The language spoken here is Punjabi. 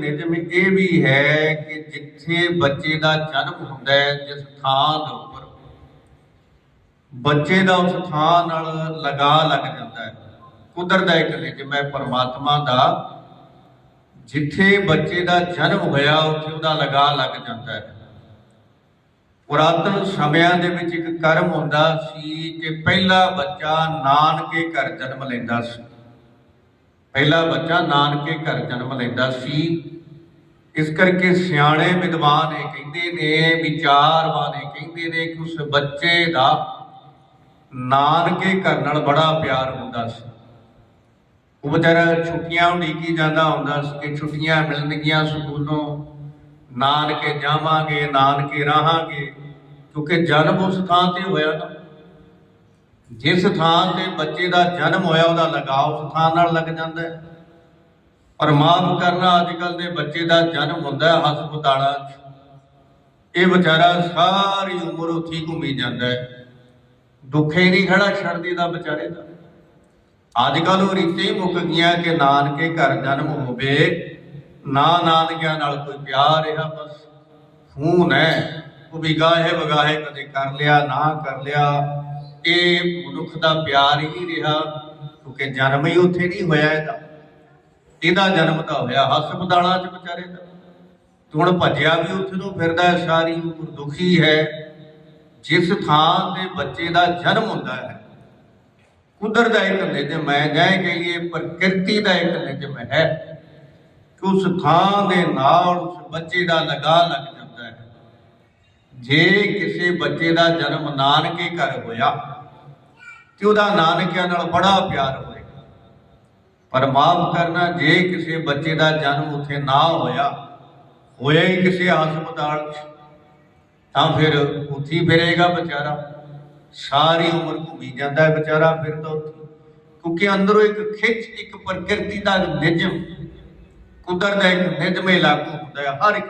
ਨਿਯਮ ਇਹ ਵੀ ਹੈ ਕਿ ਜਿੱਥੇ ਬੱਚੇ ਦਾ ਜਨਮ ਹੁੰਦਾ ਹੈ, ਜਿਸ ਥਾਂ ਦੇ ਉੱਪਰ ਬੱਚੇ ਦਾ ਉਸ ਥਾਂ ਨਾਲ ਲਗਾ ਲੱਗ ਜਾਂਦਾ ਹੈ। ਕੁਦਰਤ ਦਾ ਇੱਕ ਨਿਯਮ ਹੈ, ਪਰਮਾਤਮਾ ਦਾ ਜਿੱਥੇ ਬੱਚੇ ਦਾ ਜਨਮ ਹੋਇਆ, ਉੱਥੇ ਉਹਦਾ ਲਗਾ ਲੱਗ ਜਾਂਦਾ ਹੈ। ਪੁਰਾਤਨ ਸਮਿਆਂ ਦੇ ਵਿੱਚ ਇੱਕ ਕਰਮ ਹੁੰਦਾ ਸੀ ਕਿ ਪਹਿਲਾ ਬੱਚਾ ਨਾਨਕੇ ਘਰ ਜਨਮ ਲੈਂਦਾ ਸੀ। ਪਹਿਲਾ ਬੱਚਾ ਨਾਨਕੇ ਘਰ ਜਨਮ ਲੈਂਦਾ ਸੀ। ਇਸ ਕਰਕੇ ਸਿਆਣੇ ਵਿਦਵਾਨ ਇਹ ਕਹਿੰਦੇ ਨੇ, ਵਿਚਾਰਵਾਨ ਇਹ ਕਹਿੰਦੇ ਨੇ ਕਿ ਉਸ ਬੱਚੇ ਦਾ ਨਾਨਕੇ ਘਰ ਨਾਲ ਬੜਾ ਪਿਆਰ ਹੁੰਦਾ ਸੀ। ਉਹ ਵਿਚਾਰਾ ਛੁੱਟੀਆਂ ਉਡੀਕੀ ਜਾਂਦਾ ਹੁੰਦਾ ਸੀ ਕਿ ਛੁੱਟੀਆਂ ਮਿਲਣਗੀਆਂ ਸਕੂਲੋਂ। ਨਾਨਕੇ ਜਾਵਾਂਗੇ, ਨਾਨਕੇ ਰਹਾਂਗੇ, ਕਿਉਂਕਿ ਜਨਮ ਉਸ ਥਾਂ ਤੇ ਹੋਇਆ ਨਾ ਜਿਸ ਥਾਂ ਤੇ ਬੱਚੇ ਦਾ ਜਨਮ ਹੋਇਆ, ਉਹਦਾ ਲਗਾਅ ਉਸ ਥਾਂ ਨਾਲ ਲੱਗ ਜਾਂਦਾ ਹੈ। ਪਰ ਮਾਫ ਕਰਨਾ ਅੱਜ ਕੱਲ ਦੇ ਬੱਚੇ ਦਾ ਜਨਮ ਹੁੰਦਾ ਹੈ ਹਸਪਤਾਲਾਂ 'ਚ। ਇਹ ਵਿਚਾਰਾ ਸਾਰੀ ਉਮਰ ਉੱਥੇ ਘੁੰਮੀ ਜਾਂਦਾ ਹੈ। ਦੁੱਖੇ ਨਹੀਂ ਖੜਾ ਛੱਡਦੀ ਦਾ ਵਿਚਾਰੇ ਦਾ। ਅੱਜ ਕੱਲ ਉਹ ਰੀਤਾਂ ਹੀ ਮੁੱਕ ਗਈਆਂ ਕਿ ਨਾਨਕੇ ਘਰ ਜਨਮ ਹੋਵੇ ਨਾ ਨਾਨਕਿਆਂ ਨਾਲ ਕੋਈ ਪਿਆਰ ਰਿਹਾ ਬਸ। ਖੂਨ ਹੈ, ਉਹ ਵਿਗਾਹੇ ਵਗਾਹੇ ਕਦੇ ਕਰ ਲਿਆ, ਨਾ ਕਰ ਲਿਆ। ਇਹ ਮਨੁੱਖ ਦਾ ਪਿਆਰ ਹੀ ਰਿਹਾ, ਕਿਉਂਕਿ ਜਨਮ ਹੀ ਉੱਥੇ ਨਹੀਂ ਹੋਇਆ ਇਹਦਾ। ਇਹਦਾ ਜਨਮ ਤਾਂ ਹੋਇਆ ਹਸਪਤਾਲਾਂ 'ਚ ਵਿਚਾਰੇ ਦਾ। ਹੁਣ ਭੱਜਿਆ ਵੀ ਉੱਥੇ ਤੋਂ ਫਿਰਦਾ ਸਾਰੀ ਉਮਰ ਦੁਖੀ ਹੈ। ਜਿਸ ਥਾਂ ਤੇ ਬੱਚੇ ਦਾ ਜਨਮ ਹੁੰਦਾ ਹੈ, ਕੁਦਰਤ ਦਾ ਇੱਕ ਨਿਯਮ ਮੈਂ ਜਾਂ ਇਹ ਕਹੀਏ ਪ੍ਰਕਿਰਤੀ ਦਾ ਇੱਕ ਨਿਯਮ ਹੈ। ਕਿ ਉਸ ਥਾਂ ਦੇ ਨਾਲ ਉਸ ਬੱਚੇ ਦਾ ਲਗਾ ਲੱਗ ਜੇ ਕਿਸੇ ਬੱਚੇ ਦਾ ਜਨਮ ਨਾਨਕੇ ਘਰ ਹੋਇਆ ਤੇ ਉਹਦਾ ਨਾਨਕਿਆਂ ਨਾਲ ਬੜਾ ਪਿਆਰ ਹੋਏਗਾ। ਪਰ ਮਾਫ ਕਰਨਾ ਜੇ ਕਿਸੇ ਬੱਚੇ ਦਾ ਜਨਮ ਉੱਥੇ ਨਾ ਹੋਇਆ ਹੋਇਆ ਹੀ ਕਿਸੇ ਹਸਪਤਾਲ 'ਚ, ਤਾਂ ਫਿਰ ਉੱਥੇ ਫਿਰੇਗਾ ਵਿਚਾਰਾ। ਸਾਰੀ ਉਮਰ ਘੁੰਮੀ ਜਾਂਦਾ ਹੈ ਵਿਚਾਰਾ ਫਿਰ ਤਾਂ ਉੱਥੇ। ਕਿਉਂਕਿ ਅੰਦਰੋਂ ਇੱਕ ਖਿੱਚ, ਇੱਕ ਪ੍ਰਕਿਰਤੀ ਦਾ ਨਿਯਮ, ਕੁਦਰਤ ਦਾ ਇੱਕ ਨਿਯਮ ਹੀ ਲਾਗੂ ਹੁੰਦਾ ਹੈ, ਹਰ ਇੱਕ